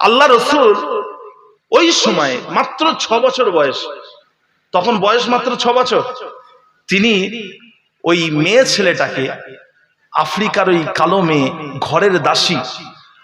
আল্লাহ রসুল ওই সময়ে মাত্র ছ বছর বয়স। তখন বয়স মাত্র ছ বছর। তিনি ওই মেয়ে ছেলেটাকে আফ্রিকার ওই কালো মেয়ে ঘরের দাসী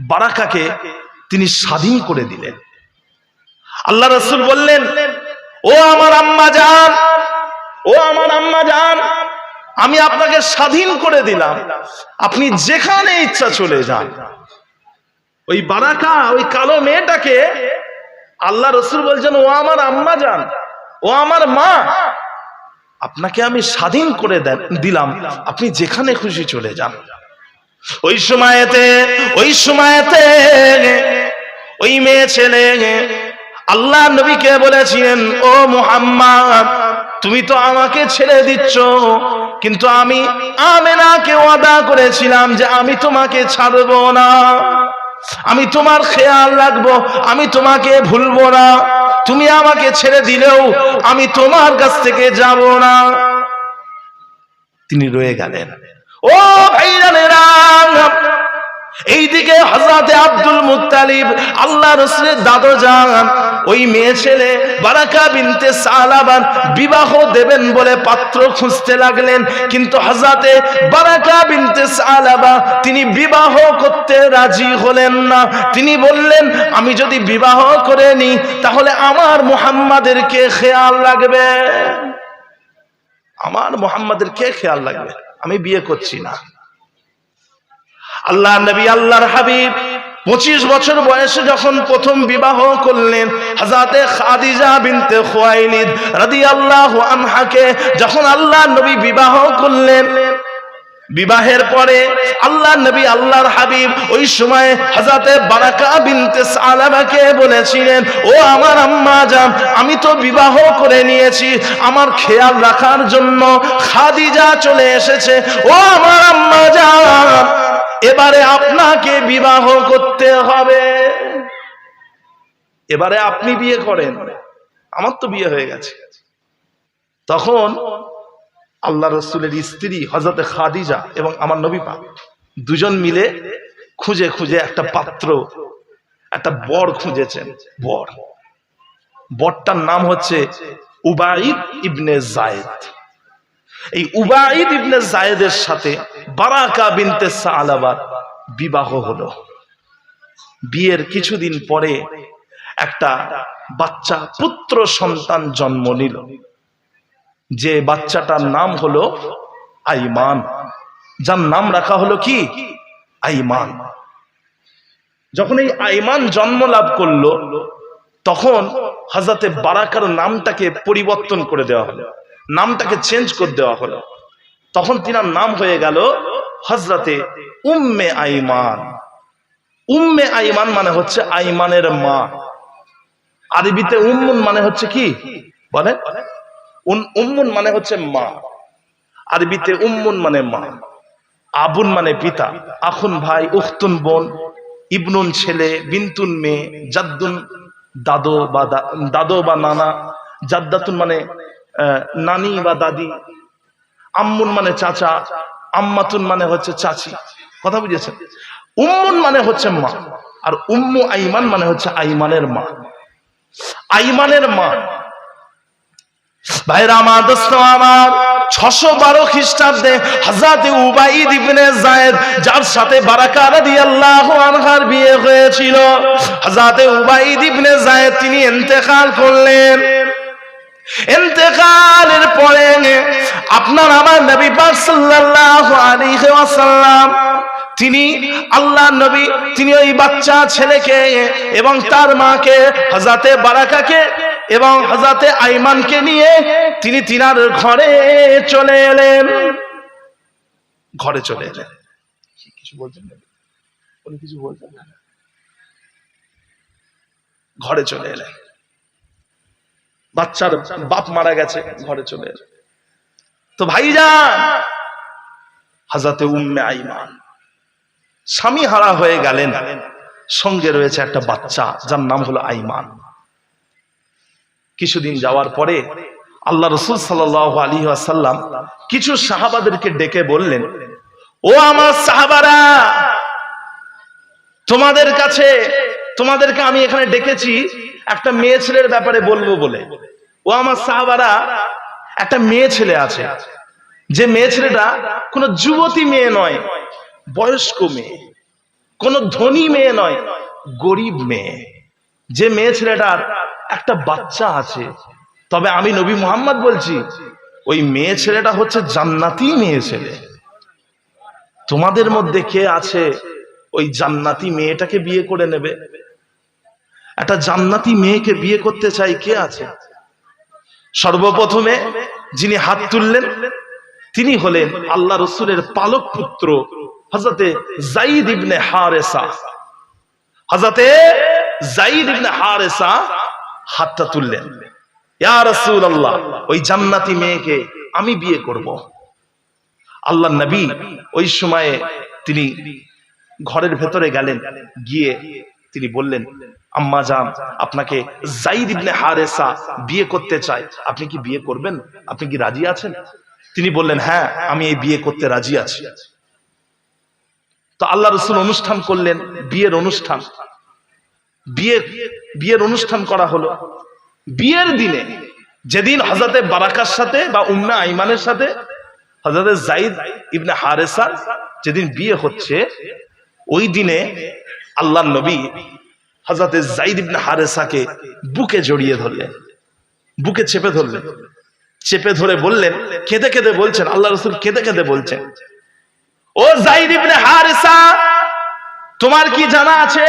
বারাকাকে তিনি স্বাধীন করে দিলেন। আল্লাহ রসুল বললেন, ও আমার আম্মা যান ও আমার আম্মা যান আমি আপনাকে স্বাধীন করে দিলাম। আপনি যেখানে ইচ্ছা চলে যান। ওই বারাকা, ওই কালো মেয়েটাকে আল্লাহ রসুল বলছেন, ও আমার আম্মা যান, ও আমার মা, আপনাকে আমি স্বাধীন করে দিলাম, আপনি যেখানে খুশি চলে যান। ওই সময়তে ওই সময়তে ওই মেয়ে ছেলে আল্লাহ নবীকে বলেছিলেন, ও মুহাম্মদ, তুমি তো আমাকে ছেড়ে দিচ্ছ, কিন্তু আমি আমেনাকে ওয়াদা করেছিলাম যে আমি তোমাকে ছাড়বো না। আমি তোমার খেয়াল রাখব, আমি তোমাকে ভুলবো না। তুমি আমাকে ছেড়ে দিলেও আমি তোমার কাছ থেকে যাব না। তিনি রয়ে গেলেন। ও ভাইরানেরা এইদিকে হজরতে আব্দুল মুত্তালিব, আল্লাহ রসুলের দাদু যান ওই মেয়ে ছেলে বারাকা বিনতে সালাবান বিবাহ দেবেন বলে পাত্র খুঁজতে লাগলেন। কিন্তু হজরতে বারাকা বিনতে সালাবা, তিনি বিবাহ করতে রাজি হলেন না। তিনি বললেন, আমি যদি বিবাহ করে নিই, তাহলে আমার মুহাম্মাদের কে খেয়াল রাখবে আমার মুহাম্মাদের কে খেয়াল রাখবে আমি বিয়ে করছি না। আল্লাহ নবী আল্লাহর হাবিব পঁচিশ বছর বয়সে যখন প্রথম বিবাহ করলেন হাজাতে খাদিজা বিনতে খোয়াইলিদ রাদি আল্লাহ আনহাকে যখন আল্লাহ নবী বিবাহ করলেন, বিবাহের পরে আল্লাহ নবী আল্লাহর হাবিব ওই সময় হাজাতে বারাকা বিনতে সালামাকে বলেছিলেন, ও আমার আম্মা জান আমি তো বিবাহ করে নিয়েছি, আমার খেয়াল রাখার জন্য খাদিজা চলে এসেছে, ও আমার আম্মা জান এবারে আপনাকে বিবাহ করতে হবে। এবারে আপনি বিয়ে করেন। আমার তো বিয়ে হয়ে গেছে। তখন আল্লাহ রসুলের স্ত্রী হজরত খাদিজা এবং আমার নবী পাক দুজন মিলে খুঁজে খুঁজে একটা পাত্র, একটা বর খুঁজেছেন। বর। বরটার নাম হচ্ছে উবাইদ ইবনে জায়েদ এই উবাইদ ইবনে জায়েদের সাথে বারাকা বিনতে সালাবার বিবাহ হলো। বিয়ের কিছুদিন পরে একটা বাচ্চা পুত্র সন্তান জন্ম নিল। যে বাচ্চাটার নাম হলো আইমান। যার নাম রাখা হলো কি? আইমান। যখন এই আইমান জন্ম লাভ করল, তখন হাজাতে বারাকার নামটাকে পরিবর্তন করে দেওয়া হলো। নামটাকে চেঞ্জ করে দেওয়া হলো। তখন তিনার নাম হয়ে গেল হজরতে উম্মে আইমান। উম্মে আইমান মানে হচ্ছে আইমানের মা। আরবিতে উম্মুন মানে হচ্ছে কি? বলে উম্মুন মানে হচ্ছে মা। আরবিতে উম্মুন মানে মা। আবুন মানে পিতা। আখুন ভাই, উখতুন বোন, ইবনুন ছেলে, বিন্তুন মেয়ে, জাদ্দুন দাদো বা দাদো বা নানা। জাদ্দাতুন মানে নানি বা দাদি, আম্মুন মানে চাচা, আম্মাতুন মানে হচ্ছে চাচি। কথা বুঝেছেন? উম্মুন মানে হচ্ছে মা, আর উম্মু আইমান মানে হচ্ছে আইমানের মা। আইমানের মা। তিনি ইন্তেকাল করলেন। ইন্তেকালের পরে আপনার আমার নবী পাক সাল্লাল্লাহু আলাইহি ওয়াসাল্লাম তিনি আল্লাহ নবী তিনি ওই বাচ্চা ছেলেকে এবং তার মাকে হাজাতে বারাকাকে এবং হাজাতে আইমানকে নিয়ে তিনি তিনার ঘরে চলে এলেন। ঘরে চলে এলেন। কিছু বলছেন উনি কিছু বলছেন ঘরে চলে এলেন। বাচ্চার বাপ মারা গেছে, ঘরে চলে তো ভাইজান হাজাতে উম্মে আইমান, স্বামী হারা হয়ে গেলেন, সঙ্গে রয়েছে একটা বাচ্চা, যার নাম হলো আইমান। কিছুদিন যাওয়ার পরে আল্লাহ রসুল সাল আলী আসাল্লাম কিছু সাহাবাদেরকে ডেকে বললেন, ও আমার সাহাবারা, তোমাদের কাছে, তোমাদেরকে আমি এখানে ডেকেছি একটা মেয়ে ছেলের ব্যাপারে বলব বলে। ও আমার সাহাবারা একটা মেয়ে ছেলে আছে। যে মেয়ে ছেলেটা কোনো যুবতী মেয়ে নয়, বয়স্ক মেয়ে। কোনো ধনী মেয়ে নয়, গরিব মেয়ে। যে মেয়ে ছেলেটার একটা বাচ্চা আছে। তবে আমি নবী মোহাম্মদ বলছি, ওই মেয়ে ছেলেটা হচ্ছে জান্নাতি মেয়ে ছেলে। তোমাদের মধ্যে কে আছে ওই জান্নাতি মেয়েটাকে বিয়ে করে নেবে? একটা জান্নাতি মেয়েকে বিয়ে করতে চাই কে আছে? সর্বপ্রথমে যিনি হাত তুললেন, তিনি হলেন আল্লাহ রসুলের পালক পুত্র হজরতে জাইদ ইবনে হারেসা। হজরতে জাইদ ইবনে হারেসা হাতটা তুললেন। ইয়া রাসূলুল্লাহ, ওই জান্নাতি মেয়েকে আমি বিয়ে করব। আল্লাহ নবী ওই সময়ে তিনি ঘরের ভেতরে গেলেন, গিয়ে তিনি বললেন আম্মা জান আপনাকে জাইদ ইবনে হারেসা বিয়ে করতে চায়। আপনি কি বিয়ে করবেন? আপনি কি রাজি আছেন? তিনি বললেন হ্যাঁ আমি এই বিয়ে করতে রাজি আছি। তো আল্লাহ রসুল অনুষ্ঠান করলেন, বিয়ের অনুষ্ঠান। বিয়ে বিয়ের অনুষ্ঠান করা হলো। বিয়ের দিনে যেদিন হজরতে বারাকার সাথে বা উম্মে আইমানের সাথে হজরতে জাইদ ইবনে হারেসার যেদিন বিয়ে হচ্ছে, ওই দিনে আল্লাহ নবী হজরতে জাইদ ইবনে হারেসাকে বুকে জড়িয়ে ধরলেন। বুকে চেপে ধরলেন। চেপে ধরে বললেন, কেঁদে কেঁদে বলছেন, আল্লাহ রসুল কেঁদে কেঁদে বলছেন। ও জাইদ ইবনে হারেসা, তোমার কি জানা আছে?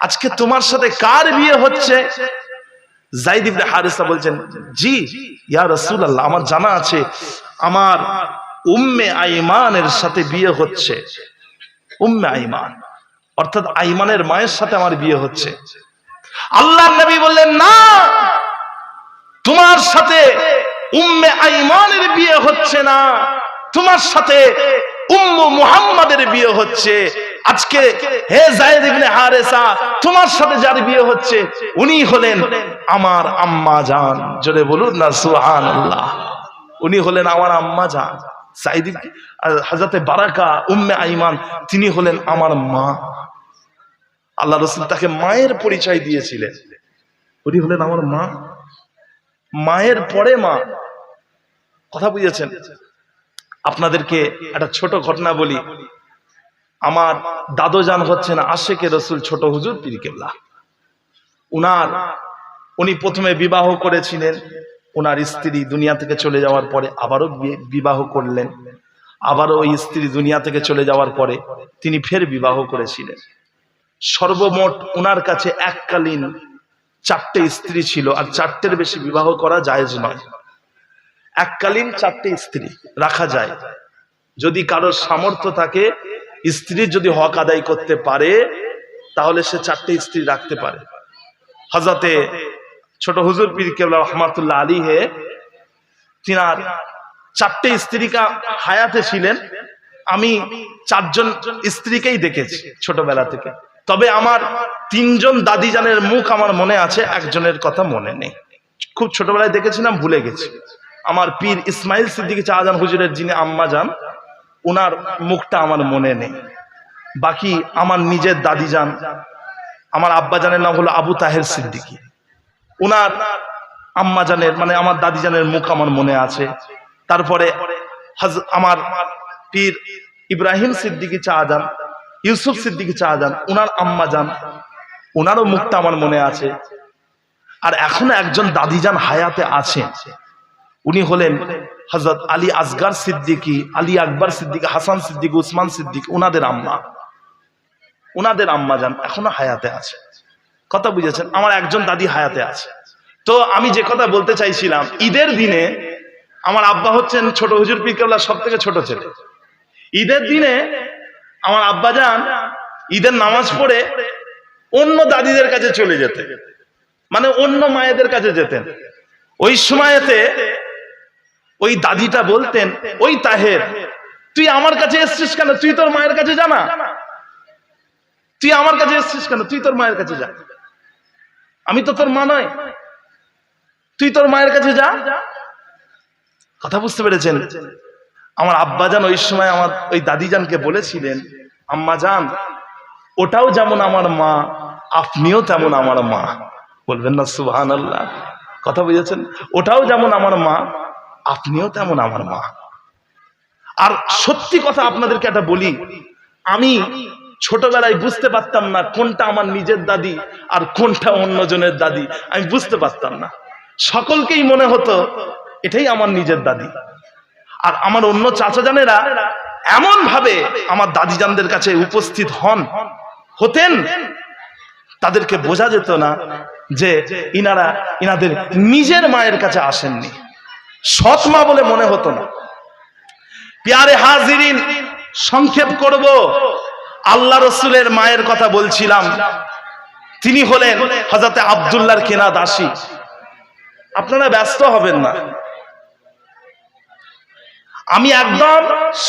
আজকে তোমার সাথে কার বিয়ে হচ্ছে? জাইদ ইবনে হারিসা বলছেন, জি, ইয়া রাসূলুল্লাহ, আমার জানা আছে। আমার উম্মে আইমানের সাথে বিয়ে হচ্ছে। উম্মে আইমান। অর্থাৎ আইমানের মায়ের সাথে আমার বিয়ে হচ্ছে। আল্লাহ নবী বললেন, না, তোমার সাথে উম্মে আইমানের বিয়ে হচ্ছে না। তোমার সাথে বিয়ে হচ্ছে। আজকে হে হারেসা, তোমার সাথে যার বিয়ে হচ্ছে, উনি হলেন আমার আম্মা জান। জোরে বলুন না উনি হলেন আমার আম্মা জান। বারাকা উম্মে আইমান, তিনি হলেন আমার মা। আল্লাহ রসুল তাকে মায়ের পরিচয় দিয়েছিলেন। উনি হলেন আমার মা। মায়ের পরে মা। কথা বুঝেছেন? আপনাদেরকে একটা ছোট ঘটনা বলি। আমার দাদো জান হচ্ছেন আশেকে রসুল ছোট হুজুর পীর কেবলা। উনার, উনি প্রথমে বিবাহ করেছিলেন। ওনার স্ত্রী দুনিয়া থেকে চলে যাওয়ার পরে আবারও বিবাহ করলেন। আবারও ওই স্ত্রী দুনিয়া থেকে চলে যাওয়ার পরে তিনি ফের বিবাহ করেছিলেন। সর্বমোট ওনার কাছে এককালীন চারটে স্ত্রী ছিল, আর চারটের বেশি বিবাহ করা জায়েজ নয়। এককালীন চারটে স্ত্রী রাখা যায়। যদি কারোর সামর্থ্য থাকে স্ত্রীর যদি হক আদায় করতে পারে, তাহলে সে চারটে স্ত্রী রাখতে পারে। হজরতে ছোট হুজুর পীর কেবলা রহমাতুল্লাহ আলী হে তিনার চারটে স্ত্রীকা হায়াতে ছিলেন। আমি চারজন স্ত্রীকেই দেখেছি ছোটবেলা থেকে। তবে আমার তিনজন দাদিজানের মুখ আমার মনে আছে, একজনের কথা মনে নেই। খুব ছোটবেলায় দেখেছিলাম, ভুলে গেছি। আমার পীর ইসমাইল সিদ্দিকী চাহাজান হুজুরের যিনি আম্মা যান ওনার মুখটা আমার মনে নেই। বাকি আমার নিজের দাদি যান আমার আব্বা জানের নাম হলো আবু তাহের সিদ্দিকী। ওনার আম্মা জানের মানে আমার দাদি জানের মুখ আমার মনে আছে। তারপরে আমার পীর ইব্রাহিম সিদ্দিকী চাহাজান ইউসুফ সিদ্দিকী চাহাজান ওনার আম্মা যান ওনারও মুখটা আমার মনে আছে। আর এখনও একজন দাদিজান হায়াতে আছেন উনি হলেন হজরত আলী আসগার সিদ্দিকী, আলী আকবর সিদ্দিকী, হাসান সিদ্দিকী, উসমান সিদ্দিকী ওনাদের আম্মা। ওনাদের আম্মা যান, এখনও হায়াতে আছে। কথা বুঝেছেন? আমার একজন দাদি হায়াতে আছে। তো আমি যে কথা বলতে চাইছিলাম, ঈদের দিনে আমার আব্বা হচ্ছেন ছোট হুজুর পীর সব থেকে ছোট ছেলে। ঈদের দিনে আমার আব্বা যান ঈদের নামাজ পড়ে অন্য দাদিদের কাছে চলে যেতে মানে অন্য মায়েদের কাছে যেতেন। ওই সময়তে ওই দাদিটা বলতেন, ওই তাহের, তুই আমার কাছে এসছিস কেন? তুই তোর মায়ের কাছে জানা তুই আমার কাছে এসছিস কেন? তুই তোর মায়ের কাছে যা। আমি তো তোর মা নয়। তুই তোর মায়ের কাছে যা। কথা বুঝতে পেরেছেন? আমার আব্বাজান ওই সময় আমার ওই দাদিজানকে বলেছিলেন, আম্মা জান ওটাও যেমন আমার মা, আপনিও তেমন আমার মা। বলবেন না সুবহান আল্লাহ কথা বুঝেছেন? ওটাও যেমন আমার মা, আপনিও তেমন আমার মা। আর সত্যি কথা আপনাদেরকে একটা বলি, আমি ছোটবেলায় বুঝতে পারতাম না কোনটা আমার নিজের দাদি আর কোনটা অন্যজনের দাদি, আমি বুঝতে পারতাম না। সকলকেই মনে হতো, এটাই আমার নিজের দাদি। আর আমার অন্য চাচা জানেরা এমন ভাবে আমার দাদিজানদের কাছে উপস্থিত হন, হতেন, তাদেরকে বোঝা যেত না যে ইনারা ইনাদের নিজের মায়ের কাছে আসেননি। সৎ মা বলে মনে হতো না। পিয়ারে হাজিরিন, সংক্ষেপ করব। আল্লাহ রসুলের মায়ের কথা বলছিলাম। তিনি হলেন হজরতে আবদুল্লাহর কেনা দাসী। আপনারা ব্যস্ত হবেন না। আমি একদম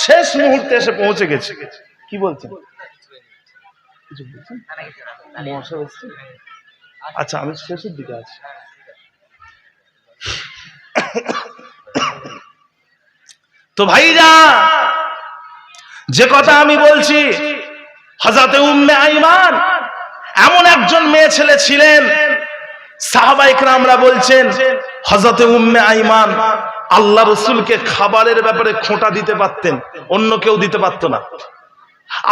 শেষ মুহূর্তে এসে পৌঁছে গেছি কি বলছেন? আচ্ছা আমি শেষের দিকে আছি তো ভাইরা, যে কথা আমি বলছি হজাতে উম্মে আইমান, এমন একজন মেয়ে ছেলে ছিলেন সাহাবাইকরা আমরা বলছেন হজরতে উম্মে আইমান আল্লাহ রসুলকে খাবারের ব্যাপারে খোঁটা দিতে পারতেন, অন্য কেউ দিতে পারতো না।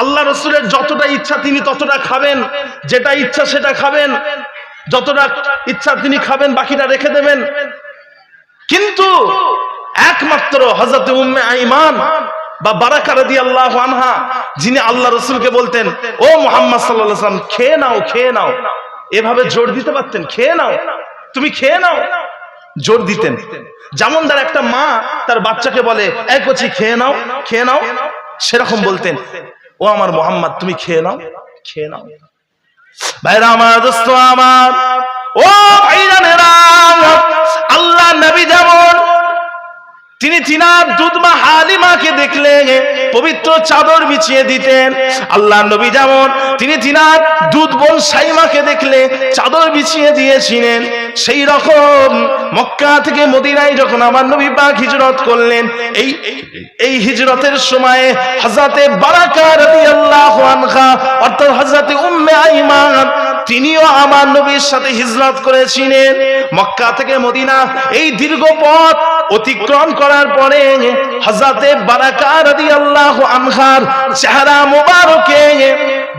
আল্লাহ রসুলের যতটা ইচ্ছা তিনি ততটা খাবেন, যেটা ইচ্ছা সেটা খাবেন, যতটা ইচ্ছা তিনি খাবেন বাকিটা রেখে দেবেন। কিন্তু একমাত্র হজরত উম্মে আইমান বা বারাকা রাদি আল্লাহ আনহা, যিনি আল্লাহ রসুলকে বলতেন, ও মোহাম্মদ সাল্লাম খেয়ে নাও খেয়ে নাও। এভাবে জোর দিতে পারতেন, খেয়ে নাও, তুমি খেয়ে নাও। জোর দিতেন। যেমন তার একটা মা তার বাচ্চাকে বলে এক কচি, খেয়ে নাও খেয়ে নাও। সেরকম বলতেন। ও আমার মোহাম্মদ, তুমি খেয়ে নাও খেয়ে নাও। ভাইরা আমার, দোস্ত আমার, ও ভাইরা আল্লাহ নবী যেমন তিনি তিনার দুধমা হালিমাকে দেখলে পবিত্র চাদর বিছিয়ে দিতেন। আল্লাহ নবী যেমন তিনি তিনার দুধ বোন সাইমাকে দেখলে চাদর বিছিয়ে দিয়েছিলেন। সেই রকম মক্কা থেকে মদিনায় যখন আমার নবী পাক হিজরত করলেন, এই এই হিজরতের সময়ে হযরতে বারাকা রাদিয়াল্লাহু আনহা অর্থাৎ হযরতে উম্মে আইমান তিনিও আমার নবীর সাথে হিজরত করেছিলেন। মক্কা থেকে মদিনা। এই দীর্ঘ পথ অতিক্রম করার পরে হজরতে বারাকা রাদিয়াল্লাহু আনহার চেহারা মোবারকে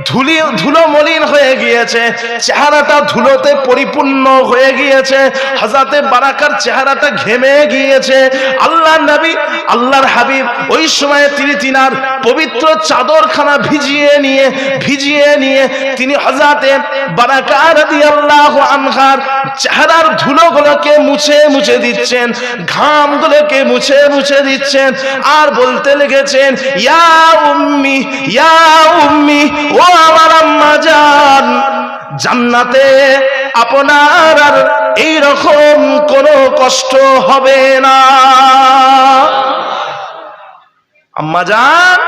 ধুলি ধুলো মলিন হয়ে গিয়েছে। চেহারাটা ধুলোতে পরিপূর্ণ হয়ে গিয়েছে। হযরতে বারাকার চেহারাটা ঘেমে গিয়েছে। আল্লাহ নবী, আল্লাহর হাবিব ওই সময় তিনি তিনার পবিত্র চাদরখানা ভিজিয়ে নিয়ে ভিজিয়ে নিয়ে তিনি হযরতে বারাকা রাদিয়াল্লাহু আনহার চেহারার ধুলোগুলোকে মুছে মুছে দিচ্ছেন, ঘামগুলোকে মুছে মুছে দিচ্ছেন। আর বলতে লেগেছেন, ইয়া উম্মি ইয়া উম্মি, ও আমার আম্মা জান, জান্নাতে আপনার আর এই রকম কোনো কষ্ট হবে না। আম্মা জান,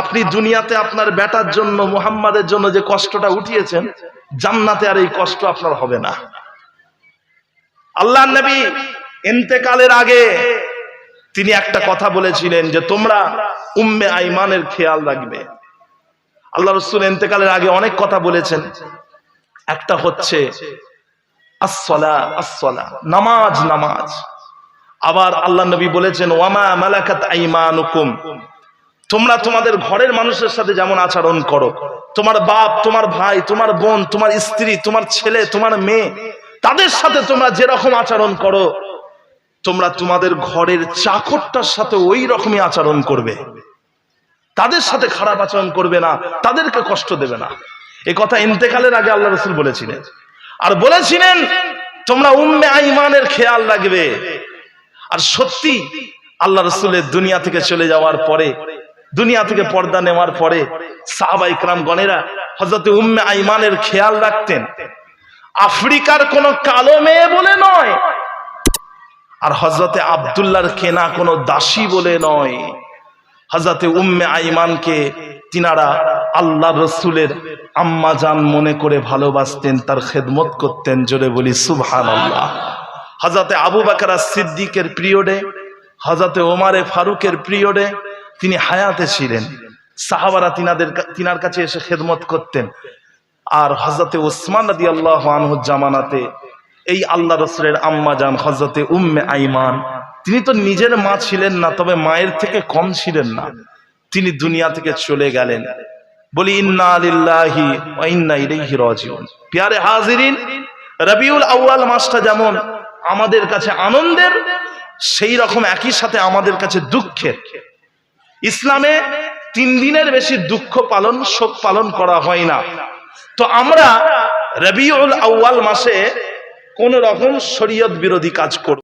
আপনি দুনিয়াতে আপনার বেটার জন্য, মুহাম্মাদের জন্য যে কষ্টটা উঠিয়েছেন, জান্নাতে আর এই কষ্ট আপনার হবে না। আল্লাহ নবী ইন্তেকালের আগে তিনি একটা কথা বলেছিলেন যে তোমরা উম্মে আইমানের খেয়াল রাখবে। আল্লাহ রসুল ইন্তেকালের আগে অনেক কথা বলেছেন। একটা হচ্ছে নামাজ নামাজ। আবার আল্লাহ নবী বলেছেন, ওয়ামা মালাকাত আইমানুকুম। তোমরা তোমাদের ঘরের মানুষের সাথে যেমন আচরণ করো, তোমার বাপ, তোমার ভাই, তোমার বোন, তোমার স্ত্রী, তোমার ছেলে, তোমার মেয়ে, তাদের সাথে তোমরা যেরকম আচরণ করো, তোমরা তোমাদের ঘরের চাকরটার সাথে ওই রকমই আচরণ করবে। তাদের সাথে খারাপ আচরণ করবে না, তাদেরকে কষ্ট দেবে না। এ কথা ইন্তেকালের আগে আল্লাহ রসুল বলেছিলেন। আর বলেছিলেন, তোমরা উম্মে আইমানের খেয়াল রাখবে। আর সত্যি আল্লাহ রসুলের দুনিয়া থেকে চলে যাওয়ার পরে, দুনিয়া থেকে পর্দা নেওয়ার পরে সাহাবা ইকরাম গণেরা হজরতে উম্মে আইমানের খেয়াল রাখতেন। আফ্রিকার কোন কালো মেয়ে বলে নয়, আর হজরতে আবদুল্লাহর কেনা কোনো দাসী বলে নয়। হজরতে উম্মে আইমানকে তিনারা আল্লাহ রসুলের আম্মা জান মনে করে ভালোবাসতেন, তার খেদমত করতেন জোরে বলি সুবহান আল্লাহ হজরতে আবু বাকারা সিদ্দিকের পিরিয়ডে হজরতে ওমারে ফারুকের পিরিয়ডে তিনি হায়াতে ছিলেন। সাহাবারা তিনাদের তিনার কাছে এসে খেদমত করতেন। আর হজরতে ওসমান নদী আল্লাহ জামানাতে এই আল্লাহ রসুলের আম্মা যান হজরতে উম্মে আইমান তিনি তো নিজের মা ছিলেন না, তবে মায়ের থেকে কম ছিলেন না। তিনি দুনিয়া থেকে চলে গেলেন। বলি, ইন্না আলিল্লাহি ইন্না ইলাইহি রাজিউন। হাজিরিন, রবিউল আউয়াল মাসটা যেমন আমাদের কাছে আনন্দের, সেই রকম একই সাথে আমাদের কাছে দুঃখের। ইসলামে তিন দিনের বেশি দুঃখ পালন, শোক পালন করা হয় না। তো আমরা রবিউল আউয়াল মাসে কোন রকম শরীয়ত বিরোধী কাজ করব